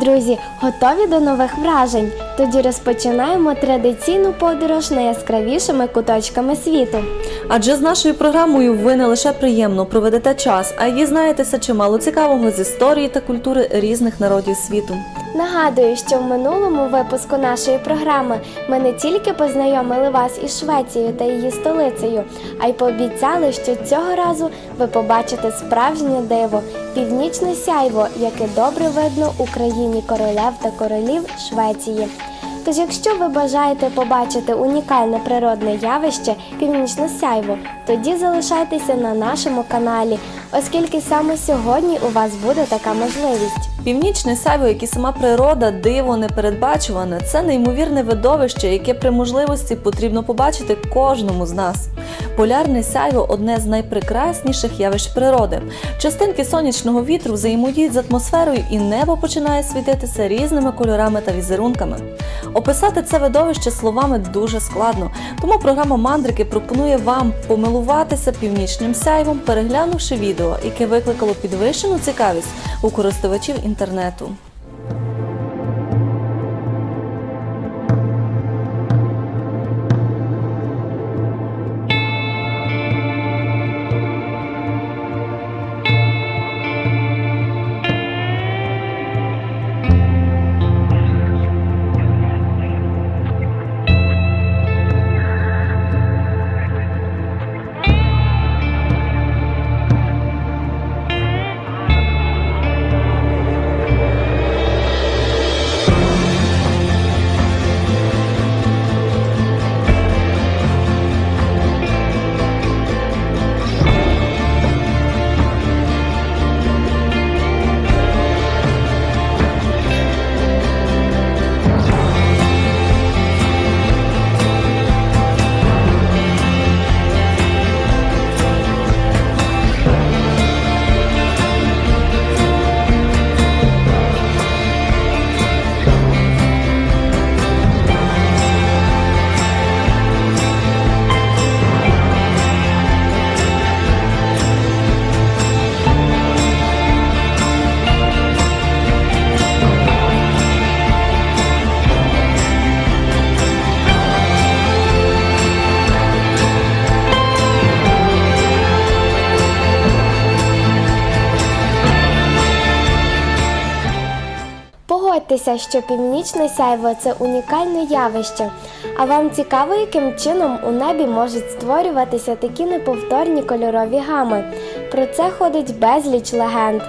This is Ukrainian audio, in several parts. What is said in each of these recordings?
Друзі, готові до нових вражень? Тоді розпочинаємо традиційну подорож найяскравішими куточками світу. Адже з нашою програмою ви не лише приємно проведете час, а й дізнаєтеся чимало цікавого з історії та культури різних народів світу. Нагадую, що в минулому випуску нашої програми ми не тільки познайомили вас із Швецією та її столицею, а й пообіцяли, що цього разу ви побачите справжнє диво північне сяйво, яке добре видно у країні королев та королів Швеції. Тож, якщо ви бажаєте побачити унікальне природне явище північне сяйво, тоді залишайтеся на нашому каналі, оскільки саме сьогодні у вас буде така можливість. Північне сяйво, як і сама природа, диво непередбачуване, це неймовірне видовище, яке при можливості потрібно побачити кожному з нас. Полярне сяйво одне з найпрекрасніших явищ природи. Частинки сонячного вітру взаємодіють з атмосферою, і небо починає світитися різними кольорами та візерунками. Описати це видовище словами дуже складно, тому програма Мандрики пропонує вам помилуватися північним сяйвом, переглянувши відео, яке викликало підвищену цікавість у користувачів інтернету. Погодьтеся, що північне сяйво це унікальне явище. А вам цікаво, яким чином у небі можуть створюватися такі неповторні кольорові гами. Про це ходить безліч легенд.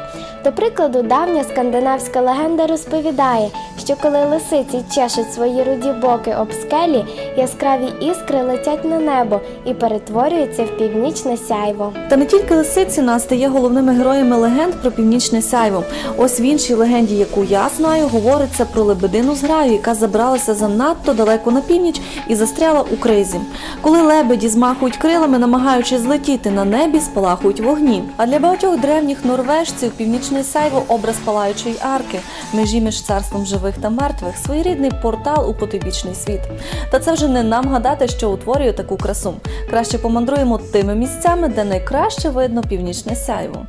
До прикладу, давня скандинавська легенда розповідає, що коли лисиці чешуть свої руді боки об скелі, яскраві іскри летять на небо і перетворюються в північне сяйво. Та не тільки лисиці нас стає головними героями легенд про північне сяйво. Ось в іншій легенді, яку я знаю, говориться про лебедину зграю, яка забралася занадто далеко на північ і застряла у кризі. Коли лебеді змахують крилами, намагаючись злетіти на небі, спалахують вогні. А для багатьох древніх норвежців північне сяйво образ палаючої арки, межі між царством живих та мертвих, своєрідний портал у потойбічний світ. Та це вже не нам гадати, що утворює таку красу. Краще помандруємо тими місцями, де найкраще видно північне сяйво.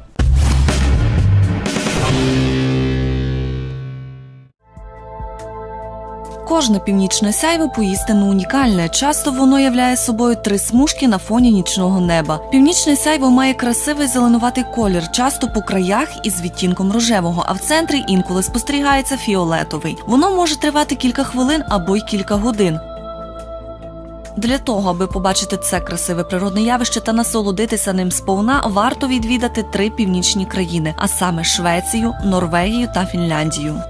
Кожне північне сяйво поістину унікальне. Часто воно являє собою три смужки на фоні нічного неба. Північне сяйво має красивий зеленуватий колір, часто по краях із відтінком рожевого, а в центрі інколи спостерігається фіолетовий. Воно може тривати кілька хвилин або й кілька годин. Для того, аби побачити це красиве природне явище та насолодитися ним сповна, варто відвідати три північні країни, а саме Швецію, Норвегію та Фінляндію.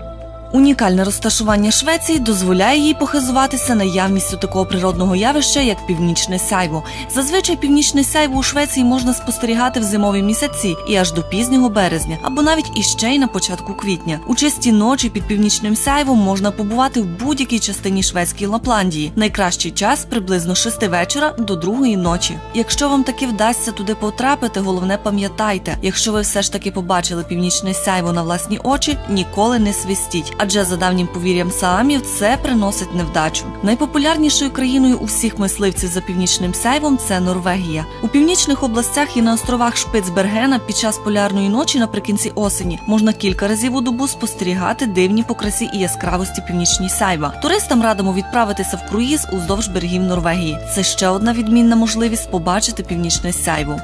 Унікальне розташування Швеції дозволяє їй похизуватися наявністю такого природного явища, як північне сяйво. Зазвичай північне сяйво у Швеції можна спостерігати в зимові місяці і аж до пізнього березня, або навіть іще й на початку квітня. У чисті ночі під північним сяйвом можна побувати в будь-якій частині шведської Лапландії. Найкращий час приблизно 6 вечора до другої ночі. Якщо вам таки вдасться туди потрапити, головне пам'ятайте, якщо ви все ж таки побачили північне сяйво на власні очі, ніколи не свистіть, адже за давнім повір'ям саамів це приносить невдачу. Найпопулярнішою країною у всіх мисливців за північним сяйвом це Норвегія. У північних областях і на островах Шпицбергена під час полярної ночі наприкінці осені можна кілька разів у добу спостерігати дивні по красі і яскравості північні сяйва. Туристам радимо відправитися в круїз уздовж берегів Норвегії. Це ще одна відмінна можливість побачити північне сяйво.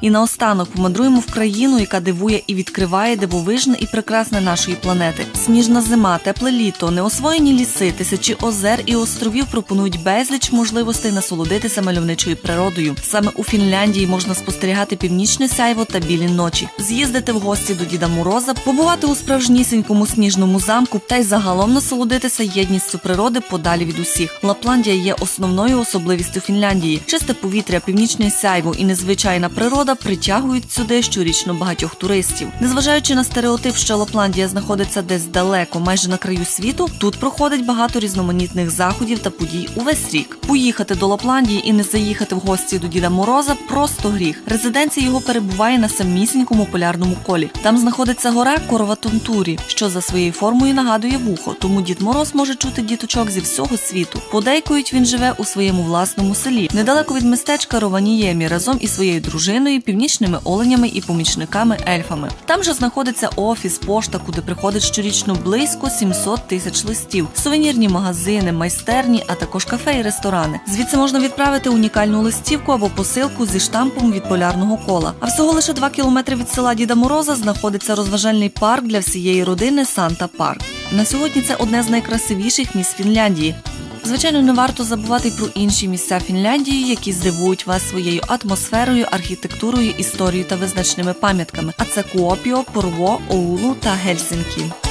І наостанок помандруємо в країну, яка дивує і відкриває дивовижне і прекрасне нашої планети. Сніжна зима, тепле літо, неосвоєні ліси, тисячі озер і островів пропонують безліч можливостей насолодитися мальовничою природою. Саме у Фінляндії можна спостерігати північне сяйво та білі ночі, з'їздити в гості до Діда Мороза, побувати у справжнісінькому сніжному замку та й загалом насолодитися єдністю природи подалі від усіх. Лапландія є основною особливістю Фінляндії. Чисте повітря, північне сяйво і незвичайна природа притягують сюди щорічно багатьох туристів. Незважаючи на стереотип, що Лапландія знаходиться десь далеко, майже на краю світу, тут проходить багато різноманітних заходів та подій увесь рік. Поїхати до Лапландії і не заїхати в гості до Діда Мороза просто гріх. Резиденція його перебуває на самісінькому полярному колі. Там знаходиться гора Короватунтурі, що за своєю формою нагадує вухо, тому Дід Мороз може чути діточок зі всього світу. Подейкують він живе у своєму власному селі, недалеко від містечка Рованіємі разом із своєю дружиною, північними оленями і помічниками ельфами. Там же знаходиться офіс, пошта, куди приходить щорічно близько 700 тисяч листів, сувенірні магазини, майстерні, а також кафе і ресторани. Звідси можна відправити унікальну листівку або посилку зі штампом від полярного кола. А всього лише 2 кілометри від села Діда Мороза знаходиться розважальний парк для всієї родини Санта Парк. На сьогодні це одне з найкрасивіших місць Фінляндії. Звичайно, не варто забувати про інші місця Фінляндії, які здивують вас своєю атмосферою, архітектурою, історією та визначними пам'ятками. А це Куопіо, Порво, Оулу та Гельсінкі.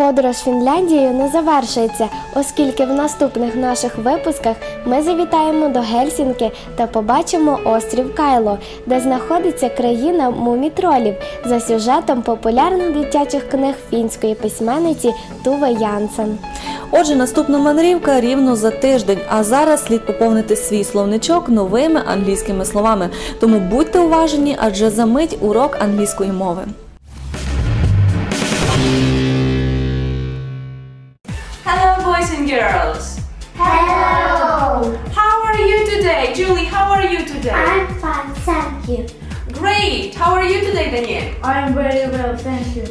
Подорож Фінляндією не завершується, оскільки в наступних наших випусках ми завітаємо до Гельсінки та побачимо острів Кайло, де знаходиться країна мумітролів за сюжетом популярних дитячих книг фінської письменниці Туве Янсен. Отже, наступна мандрівка рівно за тиждень. А зараз слід поповнити свій словничок новими англійськими словами. Тому будьте уважені, адже за мить урок англійської мови. Today? I'm fine, thank you. Great. How are you today, Daniel? I'm very well, thank you.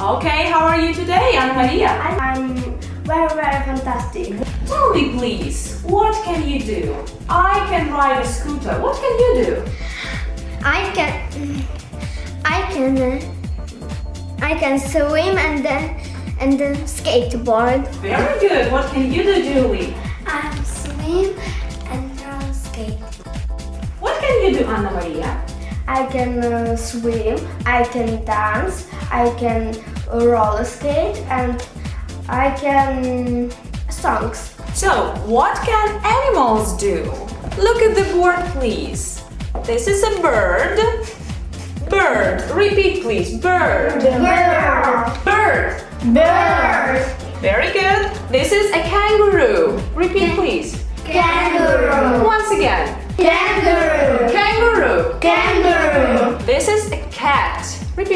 Okay, how are you today, Anna Maria? I'm very, very fantastic. Tell me, please, what can you do? I can ride a scooter. What can you do? I can, I can, I can swim and then and then skateboard. Very good. What can you do, Julie? I'm swim and roller skate. What can you do, Anna Maria? I can uh, swim. I can dance. I can roller skate and I can songs. So, what can animals do? Look at the board, please. This is a bird. Bird. Repeat, please. Bird. Bird. Bird. Bird. Very good. This is a kangaroo. Repeat,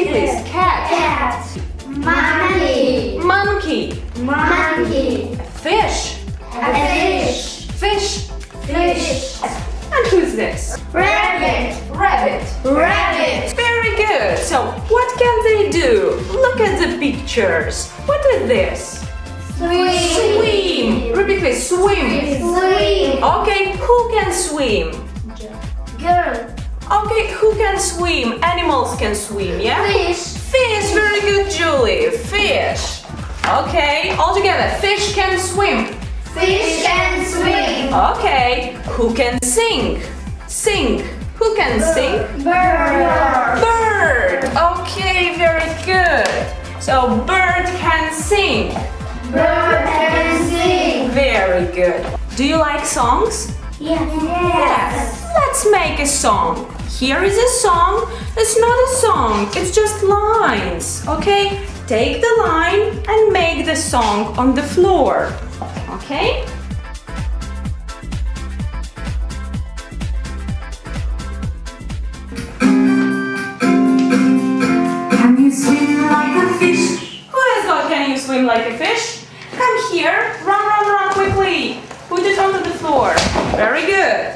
Repeat, please. Cat. Cat. Monkey. Monkey. Monkey. Fish. A fish. Fish. Fish. And who's this? Rabbit. Rabbit. Rabbit. Very good. So, what can they do? Look at the pictures. What is this? Swim. Repeat, please. Swim. Swim. Okay, who can swim? Girl. Okay, who can swim? Animals can swim, yeah? Fish. Fish, very good, Julie. Fish. Okay, all together. Fish can swim. Fish can swim. Okay, who can sing? Sing. Who can sing? Bird. Bird. Okay, very good. So, bird can sing. Bird can sing. Very good. Do you like songs? Yes. Yes. Let's make a song. Here is a song. It's not a song, it's just lines. Okay? take the line and make the song on the floor. Okay? Can you swim like a fish? Who has got Can You Swim Like a Fish? Come here. Run, run, run quickly. Put it onto the floor. Very good.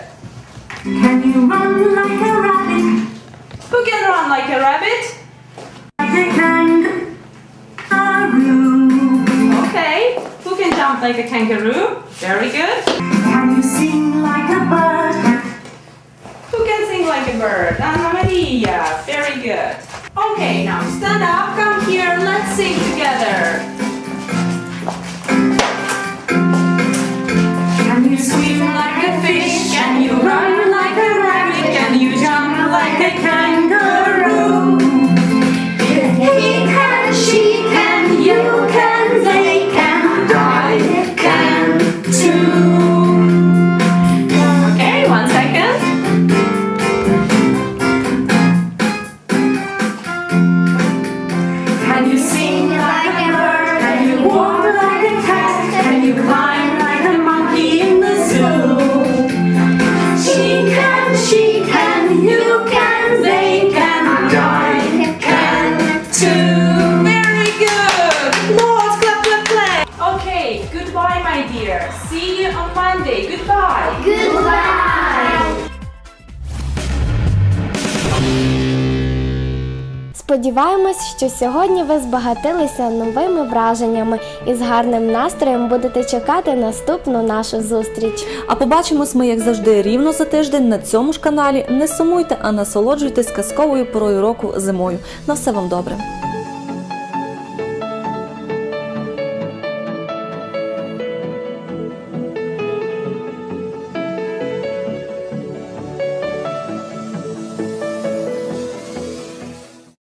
Can you run like a rabbit? Who can run like a rabbit? Like a kangaroo? Okay. Who can jump like a kangaroo? Very good. Can you sing like a bird? Who can sing like a bird? Anna Maria. Very good. Okay, now stand up, come here, let's sing together. sweet from like Сподіваємось, що сьогодні ви збагатилися новими враженнями і з гарним настроєм будете чекати наступну нашу зустріч. А побачимось ми, як завжди, рівно за тиждень на цьому ж каналі. Не сумуйте, а насолоджуйтесь казковою порою року зимою. На все вам добре.